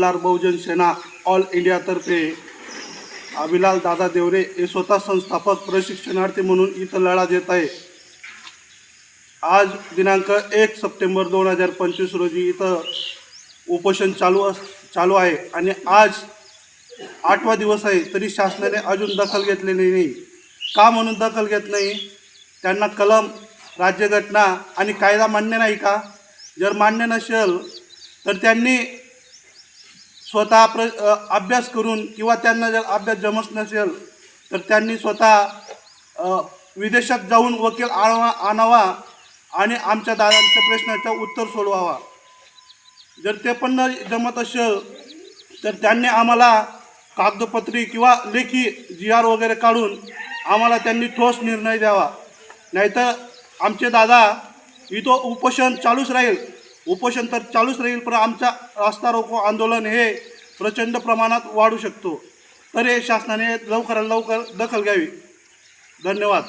लार बहुजन सेना ऑल इंडियातर्फे अभिलाल दादा देवरे हे स्वतः संस्थापक प्रशिक्षणार्थी म्हणून इथं लढा देत आहे. आज दिनांक एक सप्टेंबर दोन हजार पंचवीस रोजी इथं उपोषण चालू अस चालू आहे आणि आज आठवा दिवस आहे तरी शासनाने अजून दखल घेतलेली नाही. का म्हणून दखल घेत नाही? त्यांना कलम राज्यघटना आणि कायदा मान्य नाही का? जर मान्य नसेल तर त्यांनी स्वतः प्र अभ्यास करून किंवा त्यांना जर अभ्यास जमत नसेल तर त्यांनी स्वतः विदेशात जाऊन वकील आणवा आणावा आणि आमच्या दादांच्या प्रश्नाचं उत्तर सोडवावा. जर ते पण न जमत असेल तर त्यांनी आम्हाला कागदपत्री किंवा लेखी जी आर वगैरे काढून आम्हाला त्यांनी ठोस निर्णय द्यावा. नाहीतर आमचे दादा इथं उपोषण चालूच राहील. उपोषण तर चालूच राहील पण आमचा रास्ता रोको आंदोलन हे प्रचंड प्रमाणात वाढू शकतो. तर हे शासनाने लवकरात लवकर दखल घ्यावी. धन्यवाद.